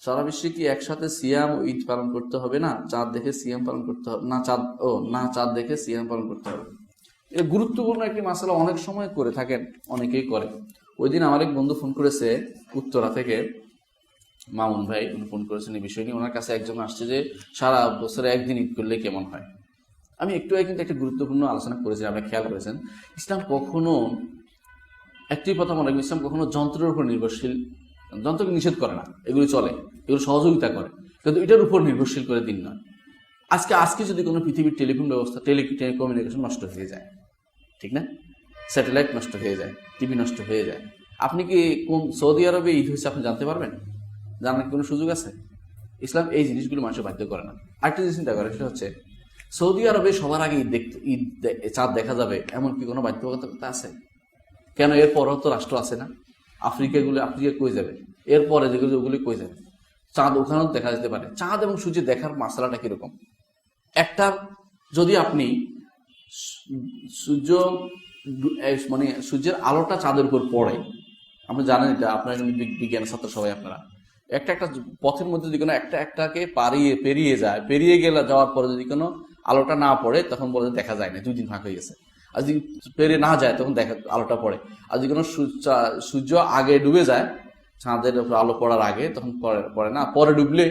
সারা বিশ্বে কি একসাথে সিয়াম ও ঈদ পালন করতে হবে? না, চাঁদ দেখে সিয়াম পালন করতে হবে। না, চাঁদ, ও, না, চাঁদ দেখে সিয়াম পালন করতে হবে। এটা গুরুত্বপূর্ণ একটি মাসালা অনেক সময় করে থাকেন, অনেকেই করে। ওই দিন আমার এক বন্ধু ফোন করেছে উত্তরা থেকে। মামুন ভাই, উনি ফোন করেছেন এই বিষয় নিয়ে। ওনার কাছে একজন আসছে যে, সারা বছরে একদিন ঈদ করলে কেমন হয়? আমি একটু কিন্তু একটা গুরুত্বপূর্ণ আলোচনা করেছি, আপনি খেয়াল করেছেন। ইসলাম কখনো, একটি কথা মনে ইসলাম কখনো যন্ত্রের উপর নির্ভরশীল, যন্ত্রকে নিষেধ করে না, এগুলি চলে। এগুলো সহযোগিতা করে। কিন্তু এটার উপর নির্ভরশীল করে দিন নয়। আজকে আজকে যদি কোনো পৃথিবীর টেলিফোন ব্যবস্থা, টেলি কমিউনিকেশন নষ্ট হয়ে যায়, ঠিক না? স্যাটেলাইট নষ্ট হয়ে যায়, টিভি নষ্ট হয়ে যায়। আপনি কি কোন সৌদি আরবে ঈদ হয়েছে আপনি জানতে পারবেন? জানার কোনো সুযোগ আছে? ইসলাম এই জিনিসগুলো মানুষের বাধ্য করে না। আরেকটা জিনিস চিন্তা করে সেটা হচ্ছে সৌদি আরবে সবার আগে ঈদ দেখতে, ঈদ চাঁদ দেখা যাবে, এমন কি কোনো বাধ্যবাধকতা আছে? কেন এরপরও তো রাষ্ট্র আছে না? আফ্রিকাগুলো, আফ্রিকা কই যাবে? এরপরে যেগুলো, ওগুলি কই যাবে? চাঁদ ওখানেও দেখা যেতে পারে। চাঁদ এবং সূর্য দেখার মশলাটা কীরকম? একটা, যদি আপনি সূর্য মানে সূর্যের আলোটা চাঁদের উপর পড়ে আপনি জানেন এটা, আপনারা বিজ্ঞান ছাত্র সবাই আপনারা। একটা একটা পথের মধ্যে যদি কোনো একটা, একটাকে পারিয়ে পেরিয়ে যায়, পেরিয়ে গেলে যাওয়ার পরে যদি কোনো আলোটা না পড়ে, তখন বলে দেখা যায় না, দুই দিন ফাঁক হয়ে গেছে। আর যদি পেরিয়ে না যায়, তখন দেখা, আলোটা পড়ে। আর যদি কোনো সূর্য আগে ডুবে যায় চাঁদের উপর আলো পড়ার আগে তখন পড়ে না, পরে ডুবলে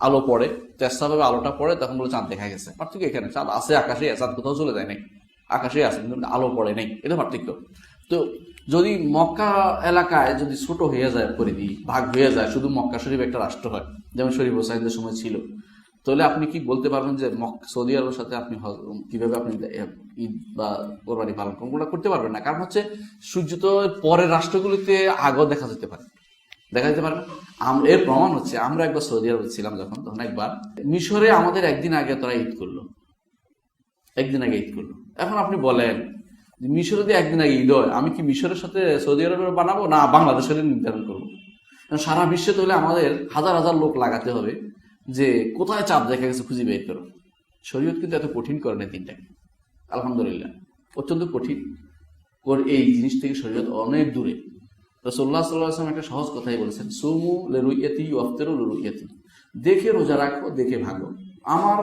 আলো পড়ে চেষ্টাভাবে আলোটা পড়ে, তখন বলে চাঁদ দেখা গেছে। পার্থক্য এখানে, চাঁদ আছে আকাশে চাঁদ কোথাও চলে যায় নাই। আকাশে আছে, কিন্তু আলো পড়ে নেই। এটা পার্থক্য। তো যদি মক্কা এলাকায় যদি ছোট হয়ে যায়, পরিধি, ভাগ হয়ে যায়, শুধু মক্কা শরীফ একটা রাষ্ট্র হয়, যেমন শরীফ হোসাইনদের সময় ছিল তাহলে আপনি কি বলতে পারবেন যে সৌদি আরবের সাথে আপনি কীভাবে আপনি ঈদ বা কোরবানি পালন করবেন ওগুলো করতে পারবেন না? কারণ হচ্ছে সূর্য তো পরের রাষ্ট্রগুলিতে আগেও দেখা যেতে পারে। দেখা যেতে পারে। এর প্রমাণ হচ্ছে আমরা একবার সৌদি আরবে ছিলাম যখন, তখন একবার মিশরে আমাদের একদিন আগে তারা ঈদ করল। একদিন আগে ঈদ করল। এখন আপনি বলেন মিশরে দিয়ে একদিন আগে ঈদ হয়, আমি কি মিশরের সাথে সৌদি আরবের বানাবো না বাংলাদেশের নির্ধারণ করব? সারা বিশ্বে তাহলে আমাদের হাজার হাজার লোক লাগাতে হবে। যে কোথায় চাপ দেখা গেছে খুঁজে বের করো। শরীয়ত কিন্তু এত কঠিন করে না তিনটাকে। আলহামদুলিল্লাহ, অত্যন্ত কঠিন। ওর এই জিনিস থেকে শরীয়ত অনেক দূরে। রসল্লাহ সাল্লাম একটা সহজ কথাই বলেছেন, সুমু লেরুইয়াতি অফতেরও লেরুইয়াতি। দেখে রোজা রাখো, দেখে ভাগো। আমার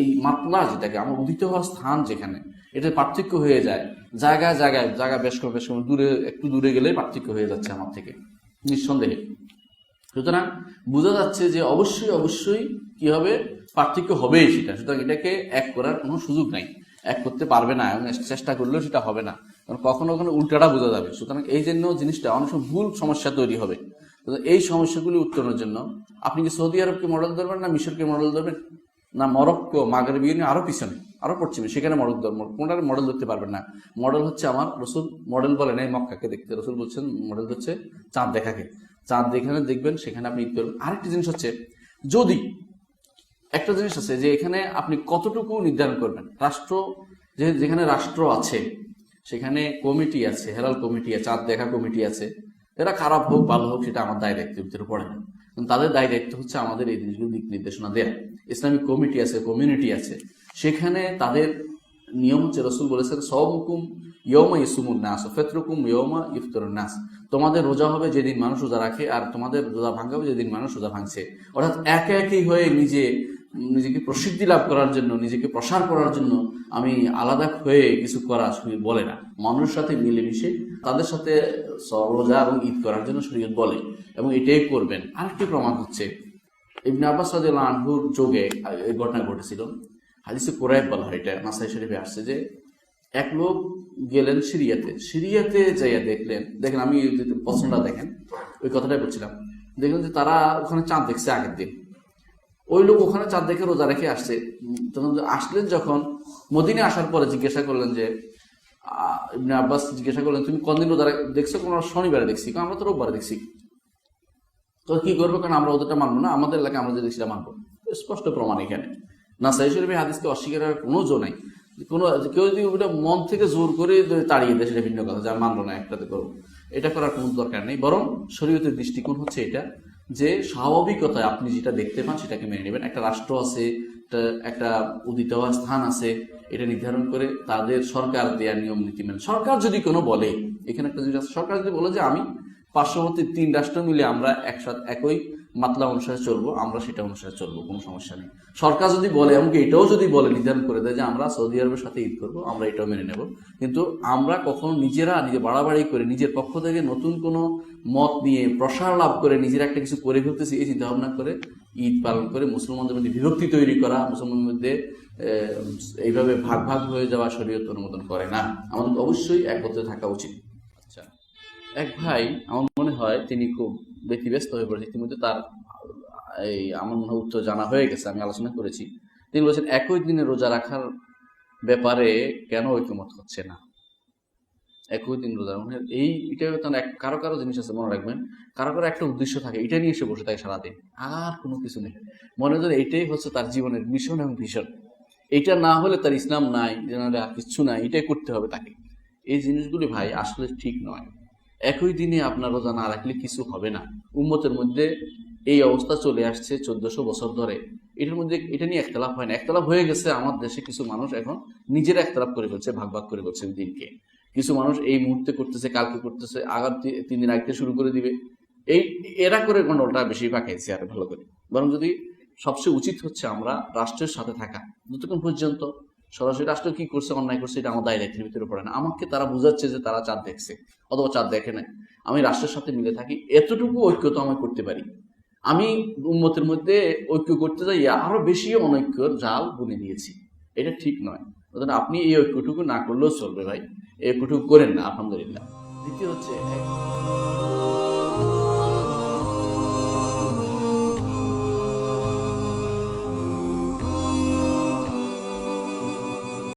এই মাতলা যেটাকে, আমার উদিত হওয়ার স্থান যেখানে এটা পার্থক্য হয়ে যায়। জায়গায় জায়গায়, জায়গা বেশ কম বেশ কম দূরে, একটু দূরে গেলে পার্থক্য হয়ে যাচ্ছে আমার থেকে। নিঃসন্দেহে। সুতরাং বোঝা যাচ্ছে যে অবশ্যই অবশ্যই কি হবে? পার্থক্য হবেই সেটা। সুতরাং এটাকে এক করার কোনো সুযোগ নাই। এক করতে পারবে না এবং চেষ্টা করলেও সেটা হবে না। কারণ কখনো কখনো উল্টাটা বোঝা যাবে। সুতরাং এই জন্য জিনিসটা অনেক সময় ভুল সমস্যা তৈরি হবে। এই সমস্যাগুলি উত্তরণের জন্য আপনি কি সৌদি আরবকে মডেল ধরবেন না মিশরকে মডেল ধরবেন? না, মরক্কো মাগের ইউনিয়ন আরও পিছনে, আরও পশ্চিমে, সেখানে মডেল ধর্ম কোনটার মডেল ধরতে পারবেন না। মডেল হচ্ছে আমার রসুল মডেল বলেন, এই মক্কাকে দেখতে। রসুল বলছেন মডেল হচ্ছে চাঁদ দেখাকে। চাঁদ যেখানে দেখবেন, সেখানে আপনি ঈদ করবেন। আরেকটি জিনিস হচ্ছে, যদি একটা জিনিস আছে যে এখানে আপনি কতটুকু নির্ধারণ করবেন? রাষ্ট্র, যে যেখানে রাষ্ট্র আছে, সেখানে কমিটি আছে হেলাল কমিটি আছে, চাঁদ দেখা কমিটি আছে, এরা খারাপ হোক, ভালো হোক, সেটা আমার দায় দায়িত্বের ভিতরে পড়ে না। তাদের দায় দায়িত্ব হচ্ছে আমাদের এই জিনিসগুলো দিক নির্দেশনা দেয়া। ইসলামিক কমিটি আছে, কমিউনিটি আছে, সেখানে তাদের নিয়ম হচ্ছে রসুল বলেছেন সবহুকুম ইয়মা ইসুমুল নাস ফেতরুকুম ইয়মা ইফতর নাস। তোমাদের রোজা হবে যেদিন মানুষ রোজা রাখে আর তোমাদের রোজা ভাঙা হবে যেদিন মানুষ রোজা ভাঙছে। অর্থাৎ একে একই হয়ে নিজে, নিজেকে প্রসিদ্ধি লাভ করার জন্য, নিজেকে প্রসার করার জন্য আমি আলাদা হয়ে কিছু করা বলে না। মানুষের সাথে মিলেমিশে তাদের সাথে রোজা এবং ঈদ করার জন্য শরীয়ত বলে এবং এটাই করবেন। আরেকটি প্রমাণ হচ্ছে, ইবনে আব্বাস রাদিয়াল্লাহু আনহুর যোগে এই ঘটনা ঘটেছিল। হাদিসে কোরআব বলা হয়, এটা নাসাই শরীফে আসছে যে এক লোক গেলেন সিরিয়াতে। সিরিয়াতে যাইয়া দেখলেন, দেখেন আমি পছন্দটা দেখেন, ওই কথাটাই বলছিলাম। দেখলেন যে তারা ওখানে চাঁদ দেখছে আগের দিন। ওই লোক ওখানে চাঁদ দেখে রোজা রেখে আসছে। তখন আসলেন যখন মদিনে আসার পরে জিজ্ঞাসা করলেন যে ইবনে আব্বাস জিজ্ঞাসা করলেন, তুমি কদিন রোজা দেখছ? কোন শনিবারে দেখছি। আমরা তো রোববারে দেখছি। তো কি করব? কারণ আমরা ওদেরটা মানবো না। আমাদের এলাকায় আমরা যে দেখছিলাম মানবো। স্পষ্ট প্রমাণ এখানে। না সাই শরীফে হাদিসকে অস্বীকারের কোনো জো নাই। কোনো কেউ যদি ওটা মন থেকে জোর করে তাড়িয়ে দেয়, সেটা ভিন্ন কথা, যা মানলো না, একটাতে করব। এটা করার কোনো দরকার নেই। বরং শরীয়তের দৃষ্টিকোণ হচ্ছে এটা, যে স্বাভাবিকতায় আপনি যেটা দেখতে পান, সেটাকে মেনে নেবেন। একটা রাষ্ট্র আছে, একটা উদিত স্থান আছে, এটা নির্ধারণ করে তাদের সরকার দেওয়ার নিয়ম, নীতি মেনে। সরকার যদি কোনো বলে, এখানে একটা জিনিস সরকার যদি বলে যে আমি পার্শ্ববর্তী তিন রাষ্ট্র মিলে আমরা একসাথে একই মাতলা অনুসারে চলবো, আমরা সেটা অনুসারে চলবো, কোনো সমস্যা নেই। সরকার যদি বলে, এমনকি এটাও যদি বলে, নির্ধারণ করে দেয় যে আমরা সৌদি আরবের সাথে ঈদ করব, আমরা এটাও মেনে নেব। কিন্তু আমরা কখনো নিজেরা, নিজে বাড়াবাড়ি করে, নিজের পক্ষ থেকে নতুন কোনো মত নিয়ে প্রসার লাভ করে, নিজের একটা কিছু করে ফেলতেছি, এই চিন্তা ভাবনা করে ঈদ পালন করে মুসলমানদের মধ্যে বিভক্তি তৈরি করা, মুসলমানদের মধ্যে এইভাবে ভাগ ভাগ হয়ে যাওয়া শরীয়ত অনুমোদন করে না। আমাদের অবশ্যই একত্রে থাকা উচিত। আচ্ছা। এক ভাই, আমার মনে হয় তিনি খুব ব্যতিব্যস্ত হয়ে পড়েছে। ইতিমধ্যে তার, এই আমার মনে উত্তর জানা হয়ে গেছে, আমি আলোচনা করেছি। তিনি বলছেন, একই দিনে রোজা রাখার ব্যাপারে কেন ঐক্যমত হচ্ছে না? একই দিন রোজা মানে এই এটা তার এক, কারও কারও জিনিস আছে, মনে রাখবেন। কারও কারও একটা উদ্দেশ্য থাকে, এটা নিয়ে এসে বসে থাকে সারাদিন, আর কোনো কিছু নেই। মনে হয় এটাই হচ্ছে তার জীবনের মিশন এবং ভীষণ এটা না হলে তার ইসলাম নাই জেনারে আর কিচ্ছু নাই, এটাই করতে হবে তাকে। এই জিনিসগুলি ভাই আসলে ঠিক নয়। একই দিনে আপনার রোজা না রাখলে কিছু হবে না। উম্মতের মধ্যে এই অবস্থা চলে আসছে চোদ্দশো বছর ধরে। এটার মধ্যে এটা নিয়ে একতলাপ হয় না। একতলাপ হয়ে গেছে আমার দেশে কিছু মানুষ এখন নিজেরা একতলাপ করে ফেলছে ভাগ ভাগ করে ফেলছে দিনকে। কিছু মানুষ এই মুহূর্তে করতেছে, কালকে করতেছে আগার তি- তিন দিন আগে শুরু করে দিবে। এই, এরা করে গন্ডলটা বেশি পাকাইছে আর ভালো করে। বরং যদি সবচেয়ে উচিত হচ্ছে আমরা রাষ্ট্রের সাথে থাকা, যতক্ষণ পর্যন্ত সরাসরি রাষ্ট্র কি করছে, অন্যায় করছে, এটা আমার দায় দায়িত্বের ভিতরে পড়ে না। আমাকে তারা বোঝাচ্ছে যে তারা চাঁদ দেখছে, অথবা চাঁদ দেখে নাই। আমি রাষ্ট্রের সাথে মিলে থাকি, এতটুকু ঐক্য তো আমি করতে পারি। আমি উম্মতের মধ্যে ঐক্য করতে যাই, আরও বেশি অনৈক্যর জাল বুনে দিয়েছি এটা ঠিক নয়। অতএব আপনি এই ঐক্যটুকু না করলেও চলবে ভাই। এই ঐক্যটুকু করেন না, আলহামদুলিল্লাহ। দ্বিতীয় হচ্ছে